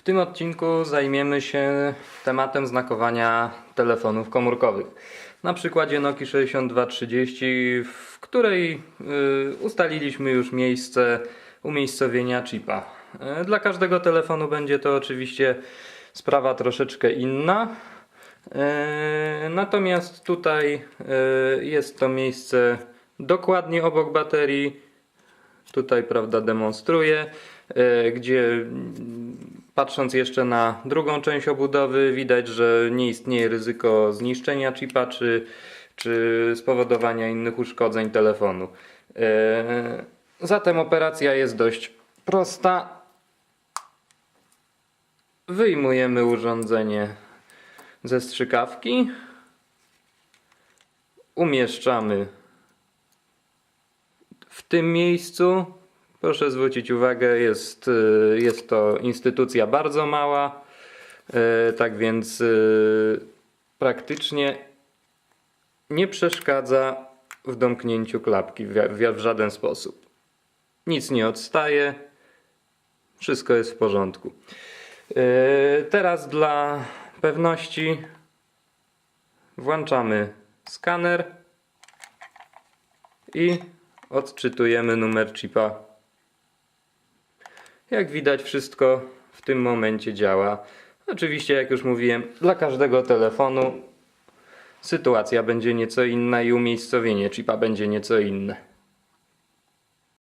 W tym odcinku zajmiemy się tematem znakowania telefonów komórkowych. Na przykładzie Nokia 6230, w której y, ustaliliśmy już miejsce umiejscowienia chipa. Y, Dla każdego telefonu będzie to oczywiście sprawa troszeczkę inna. Y, Natomiast tutaj jest to miejsce dokładnie obok baterii. Tutaj, prawda, demonstruję, gdzie patrząc jeszcze na drugą część obudowy, widać, że nie istnieje ryzyko zniszczenia chipa czy, czy spowodowania innych uszkodzeń telefonu. Y, Zatem operacja jest dość prosta. Wyjmujemy urządzenie ze strzykawki. Umieszczamy w tym miejscu. Proszę zwrócić uwagę, jest, y, jest to instytucja bardzo mała, y, tak więc y, praktycznie nie przeszkadza w domknięciu klapki w, w, żaden sposób. Nic nie odstaje, wszystko jest w porządku. Teraz dla pewności włączamy skaner i odczytujemy numer chipa. Jak widać, wszystko w tym momencie działa. Oczywiście, jak już mówiłem, dla każdego telefonu sytuacja będzie nieco inna i umiejscowienie chipa będzie nieco inne.